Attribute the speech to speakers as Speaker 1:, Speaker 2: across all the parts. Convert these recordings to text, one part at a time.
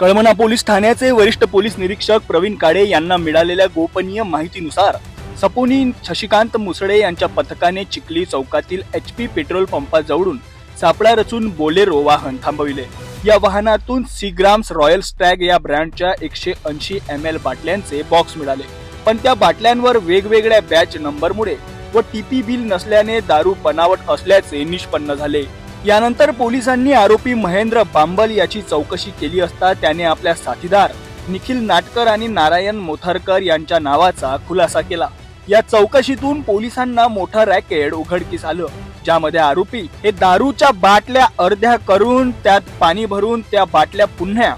Speaker 1: Kalamna police ठाण्याचे वरिष्ठ police निरीक्षक प्रवीण काळे यांना मिळालेल्या गोपनीय माहितीनुसार सपोनी शशिकांत मुसळे यांच्या पथकाने चिखली चौकातील एच पी पेट्रोल पंपाजवळून सापळा रचून बोलेरो वाहन थांबविले. या वाहनातून सीग्राम्स रॉयल स्टॅग या ब्रँडच्या एकशे ऐंशी एम एल बाटल्यांचे बॉक्स मिळाले. पण त्या बाटल्यांवर वेगवेगळ्या बॅच नंबरमुळे व टीपी बिल नसल्याने दारू बनावट असल्याचे निष्पन्न झाले. यानंतर पोलिसांनी आरोपी महेंद्र बांबल याची चौकशी केली असता त्याने आपल्या साथीदार निखिल नाटकर आणि नारायण मोथरकर यांच्या नावाचा खुलासा केला. या चौकशीतून पोलिसांना मोठं रॅकेट उघडकीस आलं ज्यामध्ये आरोपी हे दारूच्या बाटल्या अर्ध्या करून त्यात पाणी भरून त्या बाटल्या पुन्हा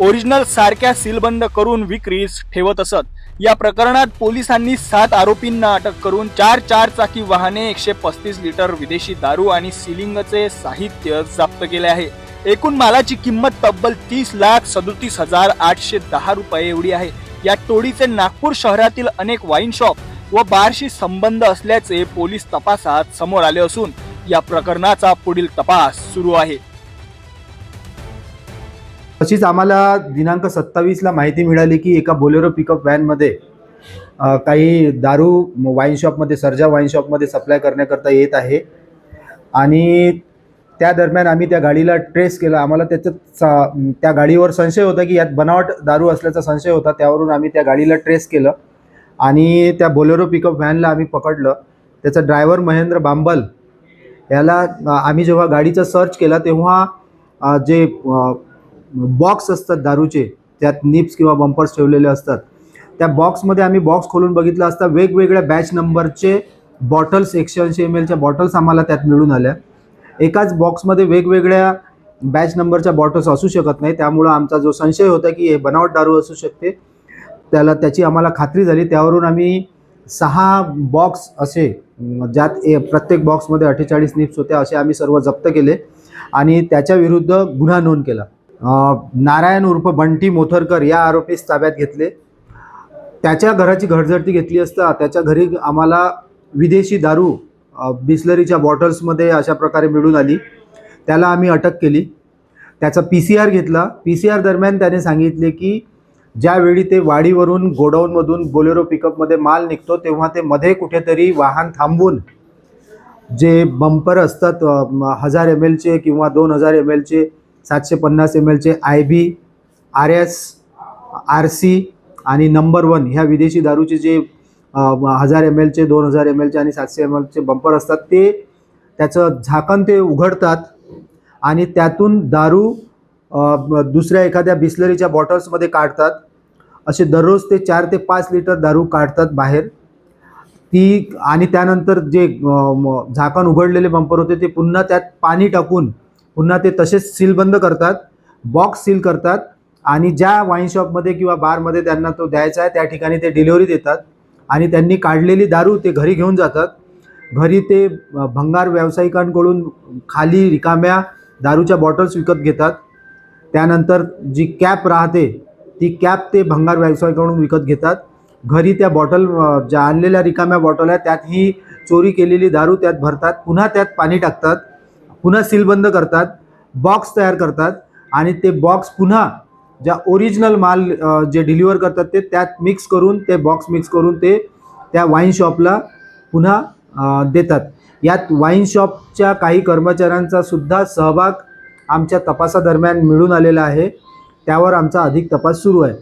Speaker 1: ओरिजिनल सारख्या सीलबंद करून विक्रीस ठेवत असत. या प्रकरणात पोलिसांनी सात आरोपींना अटक करून चार चार चाकी वाहने एकशे पस्तीस लिटर विदेशी दारू आणि सिलिंगचे साहित्य जप्त केले आहे. एकूण मालाची किंमत तब्बल तीस लाख सदोतीस हजार आठशे दहा रुपये एवढी आहे. या टोळीचे नागपूर शहरातील अनेक वाईन शॉप व बारशी संबंध असल्याचे पोलीस तपासात समोर आले असून या प्रकरणाचा पुढील तपास सुरू आहे.
Speaker 2: तशीच आम्हाला दिनांक सत्तावीसला माहिती मिळाली की एका बोलेरो पिकअप व्हॅनमध्ये काही दारू वाईन शॉपमध्ये सर्जा वाईन शॉपमध्ये सप्लाय करण्याकरता येत आहे. आणि त्या दरम्यान आम्ही त्या गाडीला ट्रेस केला. आम्हाला त्याच्यात त्या गाडीवर संशय होता की यात बनावट दारू असल्याचा संशय होता त्यावरून आम्ही त्या गाडीला ट्रेस केलं. आणि त्या बोलेरो पिकअप व्हॅनला आम्ही पकडलं. त्याचा ड्रायव्हर महेंद्र बांबल याला आम्ही जेव्हा गाडीचा सर्च केला तेव्हा जे बॉक्स असतात दारूचे त्यात निप्स किंवा बंपर्स ठेवलेले असतात. त्या बॉक्समध्ये आम्ही बॉक्स खोलून बघितलं असता वेगवेगळ्या बॅच नंबरचे बॉटल्स एकशे ऐंशी एम एलच्या बॉटल्स आम्हाला त्यात मिळून आल्या. एकाच बॉक्समध्ये वेगवेगळ्या बॅच नंबरच्या बॉटल्स असू शकत नाही. त्यामुळं आमचा जो संशय होता की हे बनावट दारू असू शकते त्याला त्याची आम्हाला खात्री झाली. त्यावरून आम्ही सहा बॉक्स असे ज्यात ए प्रत्येक बॉक्समध्ये अठ्ठेचाळीस निप्स होत्या असे आम्ही सर्व जप्त केले आणि त्याच्या विरुद्ध गुन्हा नोंद केला. नारायण उर्फ बंटी मोथरकर या आरोपीस ताब्यात घेतले. त्याच्या घराची घडझडती घेतली असता त्याच्या घरी आम्हाला विदेशी दारू बिस्लरीच्या बॉटल्समध्ये अशा प्रकारे मिळून आली. त्याला आम्ही अटक केली. त्याचा पी सी आर घेतला. पी सी आर दरम्यान त्याने सांगितले की ज्यावेळी ते वाडीवरून गोडाऊनमधून बोलेरो पिकअपमध्ये माल निघतो तेव्हा ते मध्ये कुठेतरी वाहन थांबवून जे बंपर असतात हजार एम एलचे किंवा दोन हजार एम एलचे सातशे पन्नास एम एलचे I B R S R C आणि नंबर वन ह्या विदेशी दारूचे जे हजार एम एलचे दोन हजार एम एलचे आणि सातशे एम एलचे बंपर असतात ते त्याचं झाकण ते उघडतात आणि त्यातून दारू दुसऱ्या एखाद्या बिस्लरीच्या बॉटल्समध्ये काढतात. असे दररोज ते चार ते पाच लिटर दारू काढतात बाहेर. ती आणि त्यानंतर जे झाकण उघडलेले बंपर होते ते पुन्हा त्यात पाणी टाकून पुन्हा ते तसेच सीलबंद करतात बॉक्स सील करतात आणि ज्या वाईन शॉपमध्ये किंवा बारमध्ये त्यांना तो द्यायचा आहे त्या ठिकाणी ते डिलिव्हरी देतात आणि त्यांनी काढलेली दारू ते घरी घेऊन जातात. घरी ते भंगार व्यावसायिकांकडून खाली रिकाम्या दारूच्या बॉटल्स विकत घेतात. त्यानंतर जी कॅप राहते ती कॅप ते भंगार व्यावसायिकाकडून विकत घेतात. घरी त्या बॉटल ज्या आणलेल्या रिकाम्या बॉटल आहेत त्यात ही चोरी केलेली दारू त्यात भरतात. पुन्हा त्यात पाणी टाकतात. पुन्हा सीलबंद करतात बॉक्स तयार करतात आणि ते बॉक्स पुन्हा ज्या ओरिजिनल माल जे डिलिव्हर करतात ते त्यात मिक्स करून ते बॉक्स मिक्स करून ते त्या वाईन शॉपला पुन्हा देतात. यात वाईन शॉपच्या काही कर्मचाऱ्यांचा सुद्धा सहभाग आमच्या तपासादरम्यान मिळून आलेला आहे. त्यावर आमचा अधिक तपास सुरू आहे.